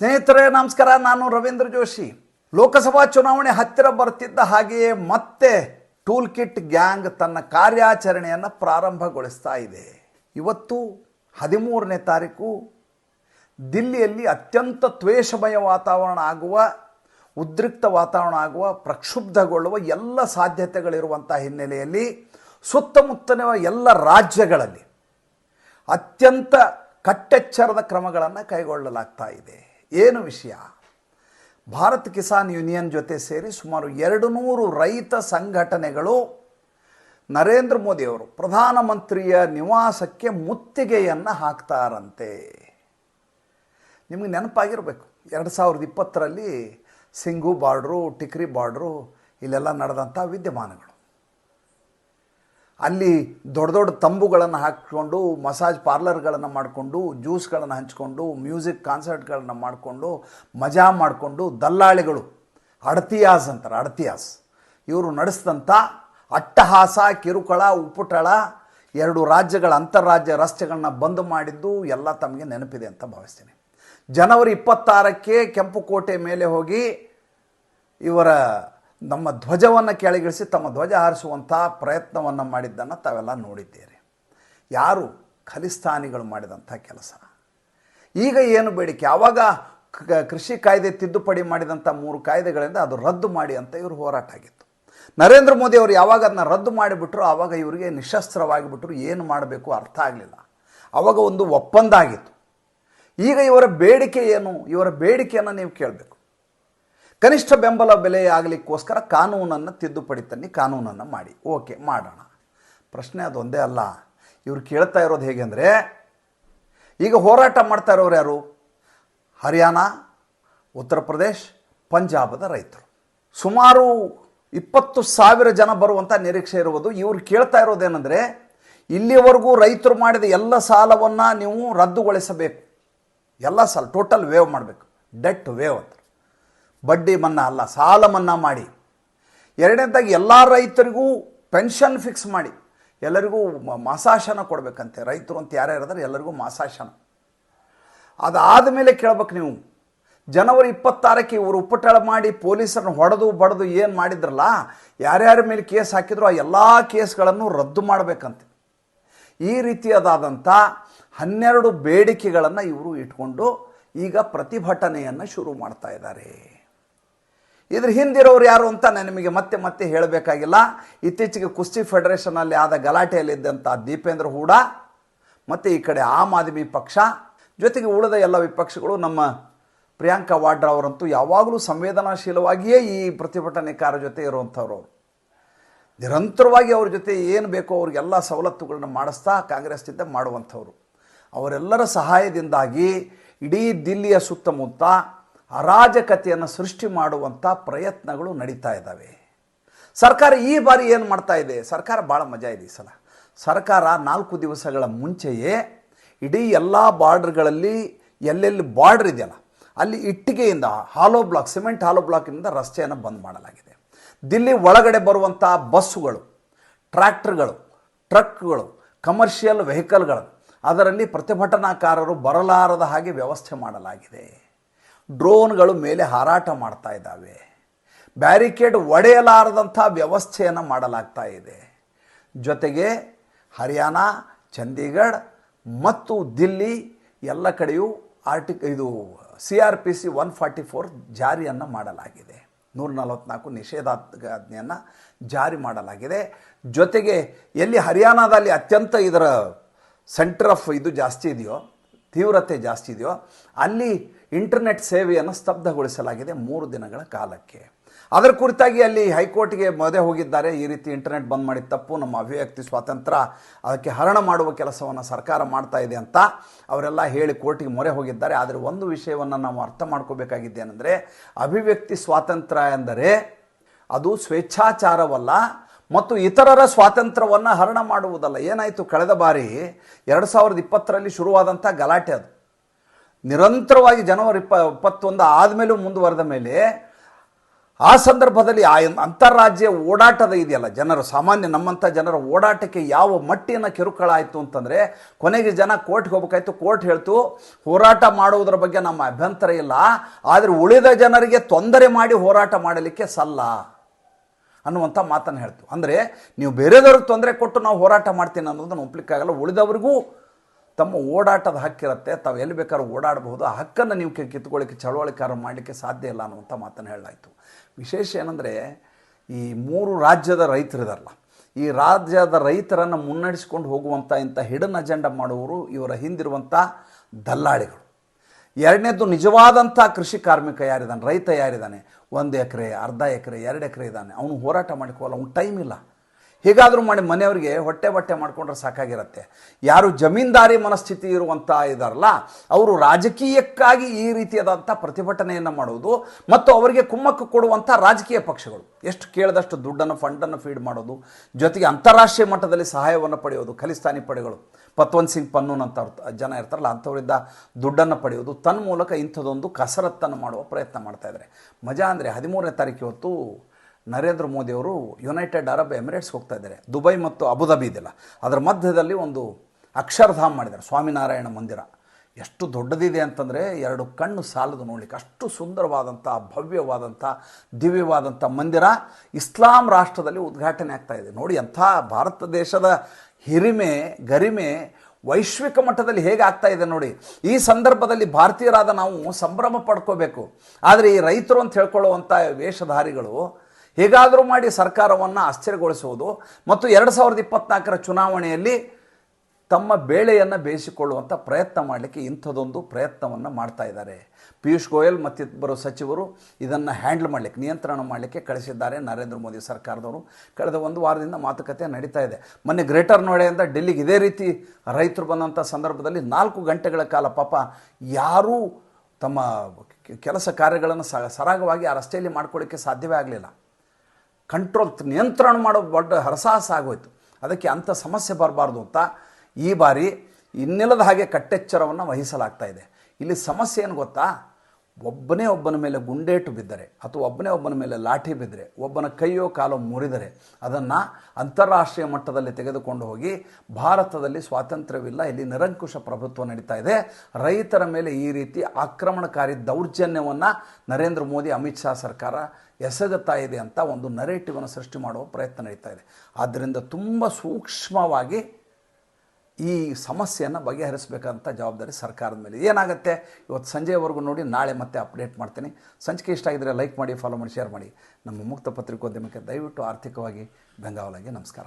ಸ್ನೇಹಿತರೆ, ನಮಸ್ಕಾರ. ನಾನು ರವೀಂದ್ರ ಜೋಶಿ. ಲೋಕಸಭಾ ಚುನಾವಣೆ ಹತ್ತಿರ ಬರ್ತಿದ್ದ ಹಾಗೆಯೇ ಮತ್ತೆ ಟೂಲ್ ಕಿಟ್ ಗ್ಯಾಂಗ್ ತನ್ನ ಕಾರ್ಯಾಚರಣೆಯನ್ನು ಪ್ರಾರಂಭಗೊಳಿಸ್ತಾ ಇದೆ. ಇವತ್ತು ಹದಿಮೂರನೇ ತಾರೀಕು. ದಿಲ್ಲಿಯಲ್ಲಿ ಅತ್ಯಂತ ತ್ವೇಷಮಯ ವಾತಾವರಣ ಆಗುವ, ಉದ್ರಿಕ್ತ ವಾತಾವರಣ ಆಗುವ, ಪ್ರಕ್ಷುಬ್ಧಗೊಳ್ಳುವ ಎಲ್ಲ ಸಾಧ್ಯತೆಗಳಿರುವಂಥ ಹಿನ್ನೆಲೆಯಲ್ಲಿ, ಸುತ್ತಮುತ್ತಲಿನ ಎಲ್ಲ ರಾಜ್ಯಗಳಲ್ಲಿ ಅತ್ಯಂತ ಕಟ್ಟೆಚ್ಚರದ ಕ್ರಮಗಳನ್ನು ಕೈಗೊಳ್ಳಲಾಗ್ತಾ ಇದೆ. ಏನು ವಿಷಯ? ಭಾರತ್ ಕಿಸಾನ್ ಯೂನಿಯನ್ ಜೊತೆ ಸೇರಿ ಸುಮಾರು ಎರಡು ನೂರು ರೈತ ಸಂಘಟನೆಗಳು ನರೇಂದ್ರ ಮೋದಿಯವರು ಪ್ರಧಾನಮಂತ್ರಿಯ ನಿವಾಸಕ್ಕೆ ಮುತ್ತಿಗೆಯನ್ನು ಹಾಕ್ತಾರಂತೆ. ನಿಮಗೆ ನೆನಪಾಗಿರಬೇಕು. ಎರಡು ಸಾವಿರದ ಇಪ್ಪತ್ತರಲ್ಲಿ ಸಿಂಗು ಬಾರ್ಡ್ರು, ಟಿಕ್ರಿ ಬಾರ್ಡ್ರು, ಇಲ್ಲೆಲ್ಲ ನಡೆದಂಥ ವಿದ್ಯಮಾನಗಳು. ಅಲ್ಲಿ ದೊಡ್ಡ ದೊಡ್ಡ ತಂಬುಗಳನ್ನು ಹಾಕಿಕೊಂಡು, ಮಸಾಜ್ ಪಾರ್ಲರ್ಗಳನ್ನು ಮಾಡಿಕೊಂಡು, ಜ್ಯೂಸ್ಗಳನ್ನು ಹಂಚ್ಕೊಂಡು, ಮ್ಯೂಸಿಕ್ ಕಾನ್ಸರ್ಟ್ಗಳನ್ನು ಮಾಡಿಕೊಂಡು, ಮಜಾ ಮಾಡಿಕೊಂಡು, ದಲ್ಲಾಳಿಗಳು, ಅಡತಿಯಾಸ್ ಅಂತಾರೆ, ಅಡತಿಯಾಸ್. ಇವರು ನಡೆಸಿದಂಥ ಅಟ್ಟಹಾಸ, ಕಿರುಕಳ ಉಪ್ಪುಟಳ ಎರಡು ರಾಜ್ಯಗಳ ಅಂತಾರಾಜ್ಯ ರಸ್ತೆಗಳನ್ನ ಬಂದ್ ಮಾಡಿದ್ದು ಎಲ್ಲ ತಮಗೆ ನೆನಪಿದೆ ಅಂತ ಭಾವಿಸ್ತೀನಿ. ಜನವರಿ ಇಪ್ಪತ್ತಾರಕ್ಕೆ ಕೆಂಪುಕೋಟೆ ಮೇಲೆ ಹೋಗಿ ಇವರ ನಮ್ಮ ಧ್ವಜವನ್ನು ಕೆಳಗಿಳಿಸಿ ತಮ್ಮ ಧ್ವಜ ಹಾರಿಸುವಂಥ ಪ್ರಯತ್ನವನ್ನು ಮಾಡಿದ್ದನ್ನು ತಾವೆಲ್ಲ ನೋಡಿದ್ದೀರಿ. ಯಾರು ಖಲಿಸ್ತಾನಿಗಳು ಮಾಡಿದಂಥ ಕೆಲಸ? ಈಗ ಏನು ಬೇಡಿಕೆ? ಆವಾಗ ಕೃಷಿ ಕಾಯ್ದೆ ತಿದ್ದುಪಡಿ ಮಾಡಿದಂಥ ಮೂರು ಕಾಯ್ದೆಗಳಿಂದ ಅದು ರದ್ದು ಮಾಡಿ ಅಂತ ಇವರು ಹೋರಾಟ ಆಗಿತ್ತು. ನರೇಂದ್ರ ಮೋದಿ ಅವರು ಯಾವಾಗ ಅದನ್ನ ರದ್ದು ಮಾಡಿಬಿಟ್ರು ಆವಾಗ ಇವರಿಗೆ ನಿಶಸ್ತ್ರವಾಗಿಬಿಟ್ರು, ಏನು ಮಾಡಬೇಕು ಅರ್ಥ ಆಗಲಿಲ್ಲ. ಆವಾಗ ಒಂದು ಒಪ್ಪಂದ ಆಗಿತ್ತು. ಈಗ ಇವರ ಬೇಡಿಕೆ ಏನು? ಇವರ ಬೇಡಿಕೆಯನ್ನು ನೀವು ಕೇಳಬೇಕು. ಕನಿಷ್ಠ ಬೆಂಬಲ ಬೆಲೆ ಆಗಲಿಕ್ಕೋಸ್ಕರ ಕಾನೂನನ್ನು ತಿದ್ದುಪಡಿ ತನ್ನಿ, ಕಾನೂನನ್ನು ಮಾಡಿ. ಓಕೆ, ಮಾಡೋಣ. ಪ್ರಶ್ನೆ ಅದೊಂದೇ ಅಲ್ಲ. ಇವ್ರು ಕೇಳ್ತಾ ಇರೋದು ಹೇಗೆ ಅಂದರೆ, ಈಗ ಹೋರಾಟ ಮಾಡ್ತಾ ಇರೋರು ಯಾರು? ಹರಿಯಾಣ, ಉತ್ತರ ಪ್ರದೇಶ್, ಪಂಜಾಬದ ರೈತರು. ಸುಮಾರು ಇಪ್ಪತ್ತು ಸಾವಿರ ಜನ ಬರುವಂಥ ನಿರೀಕ್ಷೆ ಇರುವುದು. ಇವ್ರು ಕೇಳ್ತಾ ಇರೋದೇನೆಂದರೆ ಇಲ್ಲಿವರೆಗೂ ರೈತರು ಮಾಡಿದ ಎಲ್ಲ ಸಾಲವನ್ನು ನೀವು ರದ್ದುಗೊಳಿಸಬೇಕು. ಎಲ್ಲ ಸಾಲ ಟೋಟಲ್ ವೇವ್ ಮಾಡಬೇಕು. ಡೆಟ್ ವೇವ್ ಅಂತ. ಬಡ್ಡಿ ಮನ್ನಾ ಅಲ್ಲ, ಸಾಲ ಮನ್ನಾ ಮಾಡಿ. ಎರಡನೇದಾಗಿ ಎಲ್ಲ ರೈತರಿಗೂ ಪೆನ್ಷನ್ ಫಿಕ್ಸ್ ಮಾಡಿ. ಎಲ್ಲರಿಗೂ ಮಾಸಾಶನ ಕೊಡಬೇಕಂತೆ. ರೈತರು ಅಂತ ಯಾರ್ಯಾರು ಇದ್ದಾರೆ ಎಲ್ಲರಿಗೂ ಮಾಸಾಶನ. ಅದಾದ ಮೇಲೆ ಕೇಳ್ಬೇಕು ನೀವು. ಜನವರಿ ಇಪ್ಪತ್ತಾರಕ್ಕೆ ಇವರು ಉಪಟಳ ಮಾಡಿ ಪೊಲೀಸರನ್ನು ಹೊಡೆದು ಬಡದು ಏನು ಮಾಡಿದ್ರಲ್ಲ, ಯಾರ್ಯಾರ ಮೇಲೆ ಕೇಸ್ ಹಾಕಿದ್ರು ಆ ಎಲ್ಲ ಕೇಸ್ಗಳನ್ನು ರದ್ದು ಮಾಡಬೇಕಂತೆ. ಈ ರೀತಿಯಾದಂಥ ಹನ್ನೆರಡು ಬೇಡಿಕೆಗಳನ್ನು ಇವರು ಇಟ್ಕೊಂಡು ಈಗ ಪ್ರತಿಭಟನೆಯನ್ನು ಶುರು ಮಾಡ್ತಾ ಇದ್ದಾರೆ. ಇದ್ರ ಹಿಂದಿರೋರು ಯಾರು ಅಂತ ನಾನು ನಿಮಗೆ ಮತ್ತೆ ಮತ್ತೆ ಹೇಳಬೇಕಾಗಿಲ್ಲ. ಇತ್ತೀಚೆಗೆ ಕುಸ್ತಿ ಫೆಡರೇಷನಲ್ಲಿ ಆದ ಗಲಾಟೆಯಲ್ಲಿದ್ದಂಥ ದೀಪೇಂದ್ರ ಹೂಡ, ಮತ್ತು ಈ ಕಡೆ ಆಮ್ ಆದ್ಮಿ ಪಕ್ಷ, ಜೊತೆಗೆ ಉಳಿದ ಎಲ್ಲ ವಿಪಕ್ಷಗಳು ನಮ್ಮ ಪ್ರಿಯಾಂಕಾ ವಾಡ್ರಾ ಅವರಂತೂ ಯಾವಾಗಲೂ ಸಂವೇದನಾಶೀಲವಾಗಿಯೇ ಈ ಪ್ರತಿಭಟನೆಕಾರ ಜೊತೆ ಇರುವಂಥವ್ರು ಅವರು. ನಿರಂತರವಾಗಿ ಅವ್ರ ಜೊತೆ ಏನು ಬೇಕೋ ಅವ್ರಿಗೆಲ್ಲ ಸವಲತ್ತುಗಳನ್ನ ಮಾಡಿಸ್ತಾ ಕಾಂಗ್ರೆಸ್ನಿಂದ ಮಾಡುವಂಥವ್ರು ಅವರೆಲ್ಲರ ಸಹಾಯದಿಂದಾಗಿ ಇಡೀ ದಿಲ್ಲಿಯ ಸುತ್ತಮುತ್ತ ಅರಾಜಕತೆಯನ್ನು ಸೃಷ್ಟಿ ಮಾಡುವಂಥ ಪ್ರಯತ್ನಗಳು ನಡೀತಾ ಇದ್ದಾವೆ. ಸರ್ಕಾರ ಈ ಬಾರಿ ಏನು ಮಾಡ್ತಾ ಇದೆ? ಸರ್ಕಾರ ಭಾಳ ಮಜಾ ಇದೆ ಈ ಸಲ. ಸರ್ಕಾರ ನಾಲ್ಕು ದಿವಸಗಳ ಮುಂಚೆಯೇ ಇಡೀ ಎಲ್ಲ ಬಾರ್ಡ್ರ್ಗಳಲ್ಲಿ ಎಲ್ಲೆಲ್ಲಿ ಬಾರ್ಡ್ರ್ ಇದೆಯಲ್ಲ, ಅಲ್ಲಿ ಇಟ್ಟಿಗೆಯಿಂದ ಹಾಲೋ ಬ್ಲಾಕ್, ಸಿಮೆಂಟ್ ಹಾಲೋ ಬ್ಲಾಕಿನಿಂದ ರಸ್ತೆಯನ್ನು ಬಂದ್ ಮಾಡಲಾಗಿದೆ. ದಿಲ್ಲಿ ಒಳಗಡೆ ಬರುವಂಥ ಬಸ್ಸುಗಳು, ಟ್ರ್ಯಾಕ್ಟರ್ಗಳು, ಟ್ರಕ್ಗಳು, ಕಮರ್ಷಿಯಲ್ ವೆಹಿಕಲ್ಗಳು, ಅದರಲ್ಲಿ ಪ್ರತಿಭಟನಾಕಾರರು ಬರಲಾರದ ಹಾಗೆ ವ್ಯವಸ್ಥೆ ಮಾಡಲಾಗಿದೆ. ಡ್ರೋನ್ಗಳು ಮೇಲೆ ಹಾರಾಟ ಮಾಡ್ತಾ ಇದ್ದಾವೆ. ಬ್ಯಾರಿಕೇಡ್ ಒಡೆಯಲಾರದಂಥ ವ್ಯವಸ್ಥೆಯನ್ನು ಮಾಡಲಾಗ್ತಾ ಇದೆ. ಜೊತೆಗೆ ಹರಿಯಾಣ, ಚಂಡೀಗಢ ಮತ್ತು ದಿಲ್ಲಿ ಎಲ್ಲ ಕಡೆಯೂ ಆರ್ಟಿ ಇದು C R P C one forty four ಜಾರಿಯನ್ನು ಮಾಡಲಾಗಿದೆ. ನೂರ ನಲವತ್ನಾಲ್ಕು ನಿಷೇಧಾಜ್ಞೆಯನ್ನು ಜಾರಿ ಮಾಡಲಾಗಿದೆ. ಜೊತೆಗೆ ಎಲ್ಲಿ ಹರಿಯಾಣದಲ್ಲಿ ಅತ್ಯಂತ ಇದರ ಸೆಂಟರ್ ಆಫ್ ಇದು ಜಾಸ್ತಿ ಇದೆಯೋ ತೀವ್ರತೆ ಜಾಸ್ತಿ ಇದೆಯೋ, ಅಲ್ಲಿ ಇಂಟರ್ನೆಟ್ ಸೇವೆಯನ್ನು ಸ್ತಬ್ಧಗೊಳಿಸಲಾಗಿದೆ ಮೂರು ದಿನಗಳ ಕಾಲಕ್ಕೆ. ಅದರ ಕುರಿತಾಗಿ ಅಲ್ಲಿ ಹೈಕೋರ್ಟ್ಗೆ ಮೊದಲೇ ಹೋಗಿದ್ದಾರೆ. ಈ ರೀತಿ ಇಂಟರ್ನೆಟ್ ಬಂದ್ ಮಾಡಿದ ತಪ್ಪು, ನಮ್ಮ ಅಭಿವ್ಯಕ್ತಿ ಸ್ವಾತಂತ್ರ್ಯ ಅದಕ್ಕೆ ಹರಣ ಮಾಡುವ ಕೆಲಸವನ್ನು ಸರ್ಕಾರ ಮಾಡ್ತಾ ಇದೆ ಅಂತ ಅವರೆಲ್ಲ ಹೇಳಿ ಕೋರ್ಟಿಗೆ ಮೊರೆ ಹೋಗಿದ್ದಾರೆ. ಆದರೆ ಒಂದು ವಿಷಯವನ್ನು ನಾವು ಅರ್ಥ ಮಾಡ್ಕೋಬೇಕಾಗಿದ್ದೇನೆಂದರೆ, ಅಭಿವ್ಯಕ್ತಿ ಸ್ವಾತಂತ್ರ್ಯ ಎಂದರೆ ಅದು ಸ್ವೇಚ್ಛಾಚಾರವಲ್ಲ ಮತ್ತು ಇತರರ ಸ್ವಾತಂತ್ರ್ಯವನ್ನು ಹರಣ ಮಾಡುವುದಲ್ಲ. ಏನಾಯಿತು? ಕಳೆದ ಬಾರಿ ಎರಡು ಸಾವಿರದ ಇಪ್ಪತ್ತರಲ್ಲಿ ಶುರುವಾದಂಥ ಗಲಾಟೆ ಅದು. ನಿರಂತರವಾಗಿ ಜನವರಿ ಇಪ್ಪ, ಇಪ್ಪತ್ತೊಂದು ಆದಮೇಲೂ ಮುಂದುವರೆದ ಮೇಲೆ ಆ ಸಂದರ್ಭದಲ್ಲಿ ಆ ಅಂತಾರಾಜ್ಯ ಓಡಾಟದ ಇದೆಯಲ್ಲ, ಜನರು, ಸಾಮಾನ್ಯ ನಮ್ಮಂಥ ಜನರ ಓಡಾಟಕ್ಕೆ ಯಾವ ಮಟ್ಟಿನ ಕಿರುಕುಳ ಆಯಿತು ಅಂತಂದರೆ, ಕೊನೆಗೆ ಜನ ಕೋರ್ಟ್ಗೆ ಹೋಗ್ಬೇಕಾಯ್ತು. ಕೋರ್ಟ್ ಹೇಳ್ತು, ಹೋರಾಟ ಮಾಡುವುದರ ಬಗ್ಗೆ ನಮ್ಮ ಅಭ್ಯಂತರ ಇಲ್ಲ, ಆದರೆ ಉಳಿದ ಜನರಿಗೆ ತೊಂದರೆ ಮಾಡಿ ಹೋರಾಟ ಮಾಡಲಿಕ್ಕೆ ಸಲ್ಲ. ಅನ್ನುವಂಥ ಮಾತನ್ನು ಹೇಳ್ತು. ಅಂದರೆ ನೀವು ಬೇರೆದವ್ರಿಗೆ ತೊಂದರೆ ಕೊಟ್ಟು ನಾವು ಹೋರಾಟ ಮಾಡ್ತೀನಿ ಅನ್ನೋದನ್ನು ಒಪ್ಲಿಕ್ಕಾಗಲ್ಲ. ಉಳಿದವರಿಗೂ ತಮ್ಮ ಓಡಾಟದ ಹಕ್ಕಿರುತ್ತೆ ತಾವು ಎಲ್ಲಿ ಬೇಕಾದ್ರೂ ಓಡಾಡಬಹುದು. ಆ ಹಕ್ಕನ್ನು ನೀವು ಕಿತ್ಕೊಳ್ಳಿಕ್ಕೆ, ಚಳವಳಿಕಾರ ಮಾಡಲಿಕ್ಕೆ ಸಾಧ್ಯ ಇಲ್ಲ ಅನ್ನುವಂಥ ಮಾತನ್ನು ಹೇಳಲಾಯಿತು. ವಿಶೇಷ ಏನಂದರೆ ಈ ಮೂರು ರಾಜ್ಯದ ರೈತರಿದಾರಲ್ಲ. ಈ ರಾಜ್ಯದ ರೈತರನ್ನು ಮುನ್ನಡೆಸ್ಕೊಂಡು ಹೋಗುವಂಥ ಇಂಥ ಹಿಡನ್ ಅಜೆಂಡಾ ಮಾಡುವವರು ಇವರ ಹಿಂದಿರುವಂಥ ದಲ್ಲಾಳಿಗಳು. ಎರಡನೇದು ನಿಜವಾದಂಥ ಕೃಷಿ ಕಾರ್ಮಿಕ ಯಾರಿದ್ದಾನೆ ರೈತ ಯಾರಿದ್ದಾನೆ ಒಂದು ಎಕರೆ, ಅರ್ಧ ಎಕರೆ, ಎರಡು ಎಕರೆ ಇದ್ದಾನೆ. ಅವನು ಹೋರಾಟ ಮಾಡಿಕೊಳ್ಳಲ್ಲ ಅವ್ನು ಟೈಮ್ ಇಲ್ಲ. ಹೇಗಾದರೂ ಮಾಡಿ ಮನೆಯವರಿಗೆ ಹೊಟ್ಟೆ ಬಟ್ಟೆ ಮಾಡ್ಕೊಂಡ್ರೆ ಸಾಕಾಗಿರುತ್ತೆ. ಯಾರು ಜಮೀನ್ದಾರಿ ಮನಸ್ಥಿತಿ ಇರುವಂಥ ಇದಾರಲ್ಲ, ಅವರು ರಾಜಕೀಯಕ್ಕಾಗಿ ಈ ರೀತಿಯಾದಂಥ ಪ್ರತಿಭಟನೆಯನ್ನು ಮಾಡುವುದು ಮತ್ತು ಅವರಿಗೆ ಕುಮ್ಮಕ್ಕು ಕೊಡುವಂಥ ರಾಜಕೀಯ ಪಕ್ಷಗಳು. ಎಷ್ಟು ಕೇಳಿದಷ್ಟು ದುಡ್ಡನ್ನು ಫಂಡನ್ನು ಫೀಡ್ ಮಾಡೋದು, ಜೊತೆಗೆ ಅಂತಾರಾಷ್ಟ್ರೀಯ ಮಟ್ಟದಲ್ಲಿ ಸಹಾಯವನ್ನು ಪಡೆಯೋದು, ಖಲಿಸ್ತಾನಿ ಪಡೆಗಳು. ಪತ್ವಂತ್ ಸಿಂಗ್ ಪನ್ನೂನ್ ಅಂತ ಜನ ಇರ್ತಾರಲ್ಲ, ಅಂಥವರಿಂದ ದುಡ್ಡನ್ನು ಪಡೆಯೋದು ತನ್ನ ಮೂಲಕ ಇಂಥದ್ದೊಂದು ಕಸರತ್ತನ್ನು ಮಾಡುವ ಪ್ರಯತ್ನ ಮಾಡ್ತಾ ಇದ್ದಾರೆ ಮಜಾ ಅಂದರೆ ಹದಿಮೂರನೇ ತಾರೀಕು ಹೊತ್ತು ನರೇಂದ್ರ ಮೋದಿಯವರು ಯುನೈಟೆಡ್ ಅರಬ್ ಎಮಿರೇಟ್ಸ್ಗೆ ಹೋಗ್ತಾ ಇದ್ದಾರೆ. ದುಬೈ ಮತ್ತು ಅಬುದಾಬಿ ಇದೆಲ್ಲ. ಅದರ ಮಧ್ಯದಲ್ಲಿ ಒಂದು ಅಕ್ಷರಧಾಮ್ ಮಾಡಿದ್ದಾರೆ. ಸ್ವಾಮಿನಾರಾಯಣ ಮಂದಿರ. ಎಷ್ಟು ದೊಡ್ಡದಿದೆ ಅಂತಂದರೆ ಎರಡು ಕಣ್ಣು ಸಾಲದು ನೋಡಲಿಕ್ಕೆ ಅಷ್ಟು ಸುಂದರವಾದಂಥ, ಭವ್ಯವಾದಂಥ, ದಿವ್ಯವಾದಂಥ ಮಂದಿರ ಇಸ್ಲಾಂ ರಾಷ್ಟ್ರದಲ್ಲಿ ಉದ್ಘಾಟನೆ ಆಗ್ತಾ ಇದೆ. ನೋಡಿ ಅಂಥ ಭಾರತ ದೇಶದ ಹಿರಿಮೆ, ಗರಿಮೆ ವೈಶ್ವಿಕ ಮಟ್ಟದಲ್ಲಿ ಹೇಗೆ ಆಗ್ತಾ ಇದೆ ನೋಡಿ. ಈ ಸಂದರ್ಭದಲ್ಲಿ ಭಾರತೀಯರಾದ ನಾವು ಸಂಭ್ರಮ ಪಡ್ಕೋಬೇಕು. ಆದರೆ ಈ ರೈತರು ಅಂತ ಹೇಳ್ಕೊಳ್ಳುವಂಥ ವೇಷಧಾರಿಗಳು ಹೇಗಾದರೂ ಮಾಡಿ ಸರ್ಕಾರವನ್ನು ಆಶ್ಚರ್ಯಗೊಳಿಸುವುದು ಮತ್ತು ಎರಡು ಸಾವಿರದ ಇಪ್ಪತ್ನಾಲ್ಕರ ಚುನಾವಣೆಯಲ್ಲಿ ತಮ್ಮ ಬೇಳೆಯನ್ನು ಬೇಯಿಸಿಕೊಳ್ಳುವಂಥ ಪ್ರಯತ್ನ ಮಾಡಲಿಕ್ಕೆ ಇಂಥದ್ದೊಂದು ಪ್ರಯತ್ನವನ್ನು ಮಾಡ್ತಾ ಇದ್ದಾರೆ. ಪಿಯೂಷ್ ಗೋಯಲ್ ಮತ್ತಿಬ್ಬರು ಸಚಿವರು ಇದನ್ನು ಹ್ಯಾಂಡಲ್ ಮಾಡಲಿಕ್ಕೆ, ನಿಯಂತ್ರಣ ಮಾಡಲಿಕ್ಕೆ ಕಳಿಸಿದ್ದಾರೆ ನರೇಂದ್ರ ಮೋದಿ ಸರ್ಕಾರದವರು. ಕಳೆದ ಒಂದು ವಾರದಿಂದ ಮಾತುಕತೆ ನಡೀತಾ ಇದೆ. ಮೊನ್ನೆ ಗ್ರೇಟರ್ ನೋಡೆಯಿಂದ ಡೆಲ್ಲಿಗೆ ಇದೇ ರೀತಿ ರೈತರು ಬಂದಂಥ ಸಂದರ್ಭದಲ್ಲಿ ನಾಲ್ಕು ಗಂಟೆಗಳ ಕಾಲ ಪಾಪ ಯಾರೂ ತಮ್ಮ ಕೆಲಸ ಕಾರ್ಯಗಳನ್ನು ಸರಾಗವಾಗಿ ಆ ರಸ್ತೆಯಲ್ಲಿ ಮಾಡ್ಕೊಳ್ಳಿಕ್ಕೆ ಸಾಧ್ಯವೇ ಆಗಲಿಲ್ಲ. ಕಂಟ್ರೋಲ್ ನಿಯಂತ್ರಣ ಮಾಡೋ ದೊಡ್ಡ ಹರಸಾಹಸ ಆಗೋಯ್ತು. ಅದಕ್ಕೆ ಅಂಥ ಸಮಸ್ಯೆ ಬರಬಾರ್ದು ಅಂತ ಈ ಬಾರಿ ಇನ್ನಿಲ್ಲದ ಹಾಗೆ ಕಟ್ಟೆಚ್ಚರವನ್ನು ವಹಿಸಲಾಗ್ತಾ ಇದೆ. ಇಲ್ಲಿ ಸಮಸ್ಯೆ ಏನು ಗೊತ್ತಾ? ಒಬ್ಬನೇ ಒಬ್ಬನ ಮೇಲೆ ಗುಂಡೇಟು ಬಿದ್ದರೆ ಅಥವಾ ಒಬ್ಬನೇ ಒಬ್ಬನ ಮೇಲೆ ಲಾಠಿ ಬಿದ್ದರೆ, ಒಬ್ಬನ ಕೈಯೋ ಕಾಲೋ ಮುರಿದರೆ, ಅದನ್ನು ಅಂತಾರಾಷ್ಟ್ರೀಯ ಮಟ್ಟದಲ್ಲಿ ತೆಗೆದುಕೊಂಡು ಹೋಗಿ ಭಾರತದಲ್ಲಿ ಸ್ವಾತಂತ್ರ್ಯವಿಲ್ಲ, ಇಲ್ಲಿ ನಿರಂಕುಶ ಪ್ರಭುತ್ವ ನಡೀತಾ ಇದೆ. ರೈತರ ಮೇಲೆ ಈ ರೀತಿ ಆಕ್ರಮಣಕಾರಿ ದೌರ್ಜನ್ಯವನ್ನು ನರೇಂದ್ರ ಮೋದಿ, ಅಮಿತ್ ಶಾ ಸರ್ಕಾರ ಎಸಗುತ್ತಾ ಇದೆ ಅಂತ ಒಂದು ನರೇಟಿವನ್ನು ಸೃಷ್ಟಿ ಮಾಡುವ ಪ್ರಯತ್ನ ನಡೀತಾ ಇದೆ. ಆದ್ದರಿಂದ ತುಂಬ ಸೂಕ್ಷ್ಮವಾಗಿ ಈ ಸಮಸ್ಯೆಯನ್ನು ಬಗೆಹರಿಸಬೇಕಂತ ಜವಾಬ್ದಾರಿ ಸರ್ಕಾರದ ಮೇಲೆ. ಏನಾಗುತ್ತೆ? ಇವತ್ತು ಸಂಜೆವರೆಗೂ ನೋಡಿ, ನಾಳೆ ಮತ್ತೆ ಅಪ್ಡೇಟ್ ಮಾಡ್ತೀನಿ. ಸಂಚಿಕೆ ಇಷ್ಟ ಆಗಿದ್ರೆ ಲೈಕ್ ಮಾಡಿ, ಫಾಲೋ ಮಾಡಿ, ಶೇರ್ ಮಾಡಿ. ನಮ್ಮ ಮುಕ್ತ ಪತ್ರಿಕೋದ್ಯಮಕ್ಕೆ ದಯವಿಟ್ಟು ಆರ್ಥಿಕವಾಗಿ ಬೆಂಗಾವಲಾಗಿ ನಮಸ್ಕಾರ.